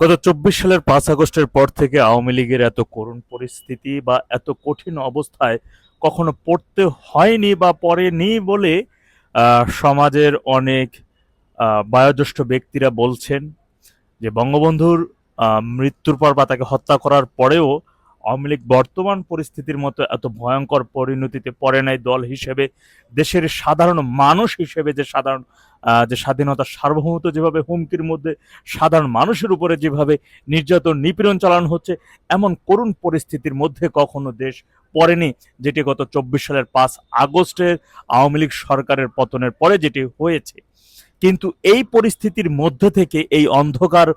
গত চব্বিশ সালের পাঁচ আগস্টের পর থেকে আওয়ামী লীগের এত করুণ পরিস্থিতি বা এত কঠিন অবস্থায় কখনো পড়তে হয়নি বা পড়েনি বলে সমাজের অনেক বয়োজ্যেষ্ঠ ব্যক্তিরা বলছেন যে বঙ্গবন্ধুর মৃত্যুর পর বা তাকে হত্যা করার পরেও আওয়ামী লীগ বর্তমান পরিস্থিতির মতো এত ভয়ঙ্কর পরিণতিতে পড়ে নাই দল হিসেবে, দেশের সাধারণ মানুষ হিসেবে যে সাধারণ যে স্বাধীনতার সার্বভৌমত্ব যেভাবে হুমকির মধ্যে সাধারণ মানুষের উপরে যেভাবে নির্যাতন, নিপীড়ন চালানো হচ্ছে, এমন করুণ পরিস্থিতির মধ্যে কখনো দেশ পড়েনি, যেটি গত চব্বিশ সালের পাঁচ আগস্টের আওয়ামী লীগ সরকারের পতনের পরে যেটি হয়েছে। কিন্তু এই পরিস্থিতির মধ্য থেকে, এই অন্ধকার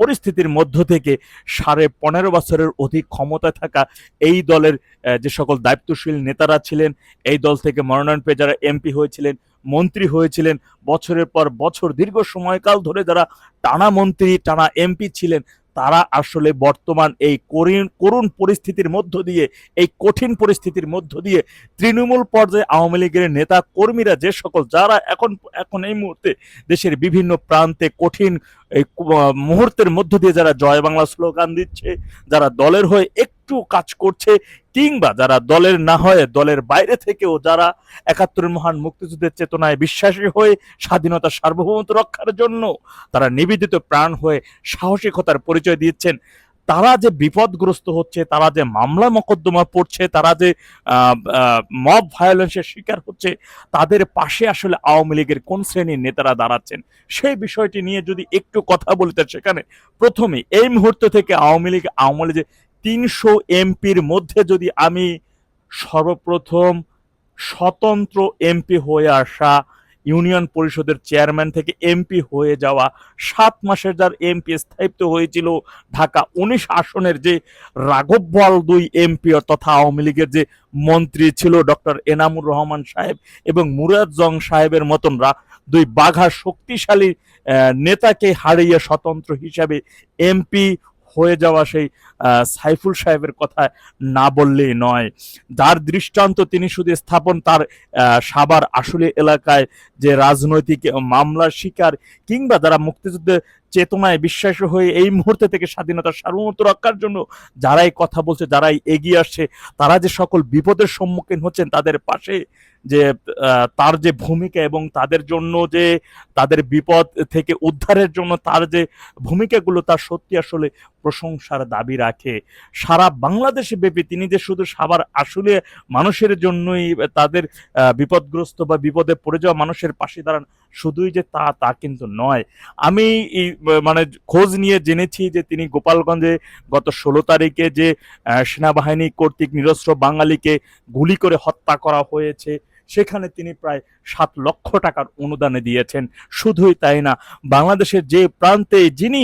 পরিস্থিতির মধ্য থেকে সাড়ে পনেরো বছরের অধিক ক্ষমতা থাকা এই দলের যে সকল দায়িত্বশীল নেতারা ছিলেন, এই দল থেকে মনোনয়ন পেয়ে যারা এমপি হয়েছিলেন, মন্ত্রী হয়েছিলেন, বছরের পর বছর, দীর্ঘ সময়কাল ধরে যারা টানা মন্ত্রী, টানা এমপি ছিলেন তারা আসলে বর্তমান এই করিন, করুণ পরিস্থিতির মধ্য দিয়ে, এই কঠিন পরিস্থিতির মধ্য দিয়ে তৃণমূল পর্যায়ে আওয়ামী লীগের নেতা কর্মীরা যে সকল, যারা এখন এখন এই মুহূর্তে দেশের বিভিন্ন প্রান্তে কঠিন এই মুহূর্তের মধ্য দিয়ে যারা জয় বাংলা স্লোগান দিচ্ছে, যারা দলের হয়ে একটু কাজ করছে, কিংবা যারা দলের না হয়ে দলের বাইরে থেকেও যারা একাত্তরের মহান মুক্তিযুদ্ধের চেতনায় বিশ্বাসী হয়ে স্বাধীনতা সার্বভৌমত্ব রক্ষার জন্য তারা নিবেদিত প্রাণ হয়ে সাহসিকতার পরিচয় দিচ্ছেন, তারা যে বিপদগ্রস্ত হচ্ছে, তারা যে মামলা মকদ্দমা পড়ছে, তারা যে মব ভায়োলেন্সের শিকার হচ্ছে, তাদের পাশে আসলে আওয়ামী লীগের কোন শ্রেণির নেতারা দাঁড়াচ্ছেন? সেই বিষয়টি নিয়ে যদি একটু কথা বলতে সেখানে। প্রথমে এই মুহূর্ত থেকে আওয়ামী লীগ আওয়ামী লীগের তিনশো এমপির মধ্যে যদি আমি সর্বপ্রথম স্বতন্ত্র এমপি হয়ে আসা ইউনিয়ন পরিষদের চেয়ারম্যান থেকে এমপি হয়ে যাওয়া সাত মাসের যার এমপি স্থায়িত্ব হয়েছিল ঢাকা উনিশ আসনের যে রাঘব বল দুই এমপি তথা আওয়ামী লীগের যে মন্ত্রী ছিল ডক্টর এনামুর রহমান সাহেব এবং মুরাদ জং সাহেবের মতন দুই বাঘা শক্তিশালী নেতাকে হারিয়ে স্বতন্ত্র হিসাবে এমপি হয়ে যাওয়া সেই সাইফুল সাহেবের কথা না বললেই নয়। যার দৃষ্টান্ত তিনি শুধু স্থাপন তার সাবার আসলে এলাকায় যে রাজনৈতিক মামলার শিকার কিংবা যারা মুক্তিযুদ্ধের চেতনায় বিশ্বাস হয়ে এই মুহূর্তে থেকে স্বাধীনতার সার্বভৌমত্ব রক্ষার জন্য যারাই কথা বলছে, যারাই এগিয়ে আসছে, তারা যে সকল বিপদের সম্মুখীন হচ্ছেন তাদের পাশে যে তার যে ভূমিকা এবং তাদের জন্য যে, তাদের বিপদ থেকে উদ্ধারের জন্য তার যে ভূমিকাগুলো তার সত্যি আসলে প্রশংসার দাবি রাখে। সারা বাংলাদেশে ব্যাপী তিনি যে শুধু সাবার আসলে মানুষের জন্যই তাদের বিপদগ্রস্ত বা বিপদে পড়ে যাওয়া মানুষের পাশে দাঁড়ান, শুধুই যে তা তা কিন্তু নয়। আমি মানে খোঁজ নিয়ে জেনেছি যে তিনি গোপালগঞ্জে গত ষোলো তারিখে যে সেনাবাহিনী কর্তৃক নিরস্ত্র বাঙালিকে গুলি করে হত্যা করা হয়েছে। সেখানে তিনি প্রায় সাত লক্ষ টাকার অনুদানে দিয়েছেন। শুধুই তাই না, বাংলাদেশের যে প্রান্তে যিনি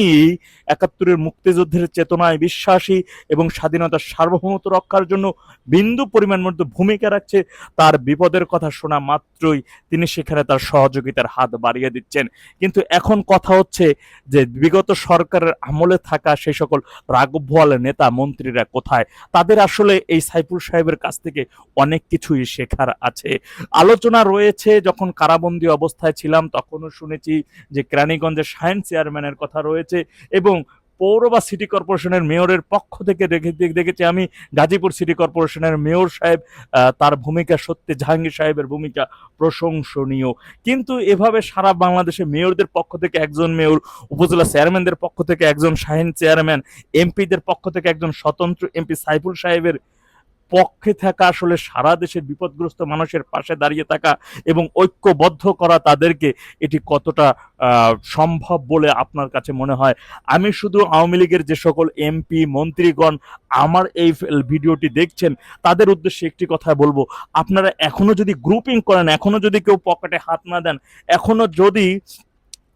একাত্তরের মুক্তিযুদ্ধের চেতনায় বিশ্বাসী এবং স্বাধীনতার সার্বভৌমত্ব রক্ষার জন্য বিন্দু পরিমাণ মধ্যে ভূমিকা রাখছে, তার বিপদের কথা শোনা মাত্রই তিনি সেখানে তার সহযোগিতার হাত বাড়িয়ে দিচ্ছেন। কিন্তু এখন কথা হচ্ছে যে বিগত সরকারের আমলে থাকা সেই সকল বোয়াল নেতা মন্ত্রীরা কোথায়? তাদের আসলে এই সাইফুল সাহেবের কাছ থেকে অনেক কিছুই শেখার আছে। আলোচনা রয়েছে যখন কারাবন্দী অবস্থায় ছিলাম, তখনও শুনেছি যে কেরানীগঞ্জের সায়েন্স চেয়ারম্যানের কথা রয়েছে এবং পৌর বা সিটি কর্পোরেশনের মেয়রের পক্ষ থেকে দেখে দেখেছি আমি গাজীপুর সিটি কর্পোরেশনের মেয়র সাহেব তার ভূমিকা সত্যি জাহাঙ্গীর সাহেবের ভূমিকা প্রশংসনীয়। কিন্তু এভাবে সারা বাংলাদেশে মেয়রদের পক্ষ থেকে একজন মেয়র, উপজেলা চেয়ারম্যানদের পক্ষ থেকে একজন শাহিন চেয়ারম্যান, এমপিদের পক্ষ থেকে একজন স্বতন্ত্র এমপি সাইফুল সাহেবের পক্ষে থাকা, আসলে সারা দেশের বিপদগ্রস্ত মানুষের পাশে দাঁড়িয়ে থাকা এবং ঐক্যবদ্ধ করা তাদেরকে এটি কতটা সম্ভব বলে আপনার কাছে মনে হয়? আমি শুধু আওয়ামী লীগের যে সকল এমপি, মন্ত্রীগণ আমার এই ভিডিওটি দেখছেন, তাদের উদ্দেশ্যে একটি কথা বলব। আপনারা এখনও যদি গ্রুপিং করেন, এখনও যদি কেউ পকেটে হাত না দেন, এখনও যদি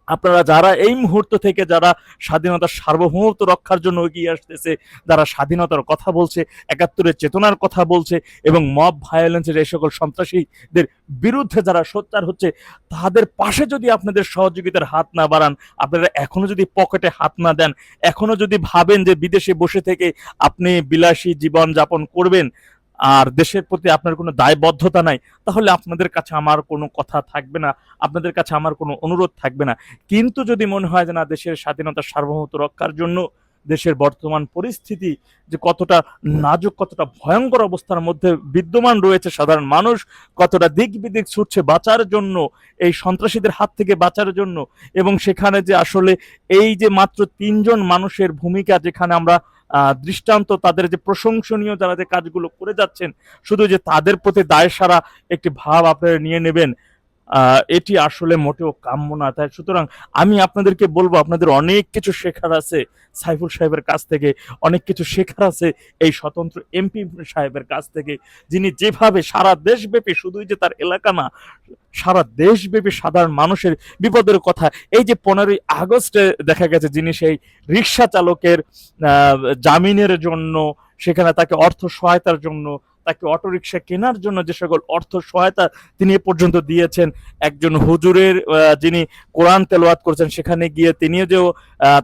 আপনারা যারা এই মুহূর্ত থেকে যারা স্বাধীনতার সার্বভৌমত্ব রক্ষার জন্য এগিয়ে আসতেছে, যারা স্বাধীনতার কথা বলছে, একাত্তরের চেতনার কথা বলছে এবং মব ভায়োলেন্সের এই সকল সন্ত্রাসীদের বিরুদ্ধে যারা সোচ্চার হচ্ছে, তাদের পাশে যদি আপনাদের সহযোগিতার হাত না বাড়ান, আপনারা এখনও যদি পকেটে হাত না দেন, এখনও যদি ভাবেন যে বিদেশে বসে থেকে আপনি বিলাসী জীবন যাপন করবেন আর দেশের প্রতি আপনার কোনো দায়বদ্ধতা নাই, তাহলে আপনাদের কাছে আমার কোনো কথা থাকবে না, আপনাদের কাছে আমার কোনো অনুরোধ থাকবে না। কিন্তু যদি মনে হয় যে না, দেশের স্বাধীনতা সার্বভৌমত্ব রক্ষার জন্য দেশের বর্তমান পরিস্থিতি যে কতটা নাজুক, কতটা ভয়ঙ্কর অবস্থার মধ্যে বিদ্যমান রয়েছে সাধারণ মানুষ, কতটা দিক বিদিক ছুটছে বাঁচার জন্য, এই সন্ত্রাসীদের হাত থেকে বাঁচার জন্য, এবং সেখানে যে আসলে এই যে মাত্র তিনজন মানুষের ভূমিকা যেখানে আমরা দৃষ্টান্ত, তাদের যে প্রশংসনীয় যারা যে কাজগুলো করে যাচ্ছেন, শুধু যে তাদের প্রতি দায় সারা একটি ভাব আপনারা নিয়ে নেবেন। এটি আসলে মোটেও কাম্য না। তাই সুতরাং আমি আপনাদেরকে বলব, আপনাদের অনেক কিছু শেখার আছে সাইফুল সাহেবের কাছ থেকে, অনেক কিছু শেখার আছে এই স্বতন্ত্র এমপি সাহেবের কাছ থেকে, যিনি যেভাবে সারা দেশব্যাপী, শুধুই যে তার এলাকা না, সারা দেশব্যাপী সাধারণ মানুষের বিপদের কথা, এই যে পনেরোই আগস্টে দেখা গেছে যিনি সেই রিক্সা চালকের জামিনের জন্য, সেখানে তাকে অর্থ সহায়তার জন্য তাকে অটোরিকশা কেনার জন্য যে সকল অর্থ সহায়তা তিনি এ পর্যন্ত দিয়েছেন, একজন হুজুরের যিনি কোরআন তেলাওয়াত করছেন, সেখানে গিয়ে তিনিও যে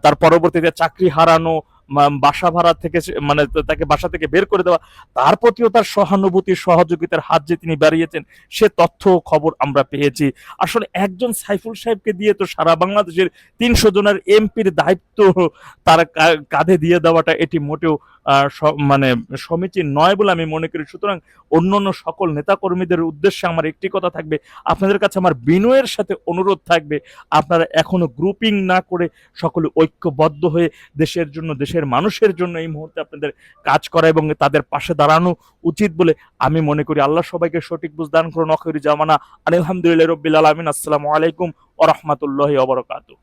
তার পরবর্তীতে চাকরি হারানো বাসা ভাড়া থেকে মানে তাকে বাসা থেকে বের করে দেওয়া, তার প্রতিও তার সহানুভূতি, সহযোগিতার হাত যে তিনি বাড়িয়েছেন, সে তথ্য খবর আমরা পেয়েছি। আসলে একজন সাইফুল সাহেবকে দিয়ে তো সারা বাংলাদেশের তিনশো জনের এমপির দায়িত্ব তার কাঁধে দিয়ে দেওয়াটা এটি মোটেও মানে সমীচীন নয় বলে আমি মনে করি। সুতরাং অন্য অন্য সকল নেতাকর্মীদের উদ্দেশ্যে আমার একটি কথা থাকবে। আপনাদের কাছে আমার বিনয়ের সাথে অনুরোধ থাকবে। আপনারা এখনও গ্রুপিং না করে সকলে ঐক্যবদ্ধ হয়ে দেশের জন্য, দেশের মানুষের জন্য এই মুহূর্তে আপনাদের কাজ করা এবং তাদের পাশে দাঁড়ানো উচিত বলে আমি মনে করি। আল্লাহ সবাইকে সঠিক বুঝ দান করুন। অখরি জামানা। আলহামদুলিল্লাহ রব্বিল আলমিন। আসসালামু আলাইকুম ও রহমতুল্লাহ অবরকাতু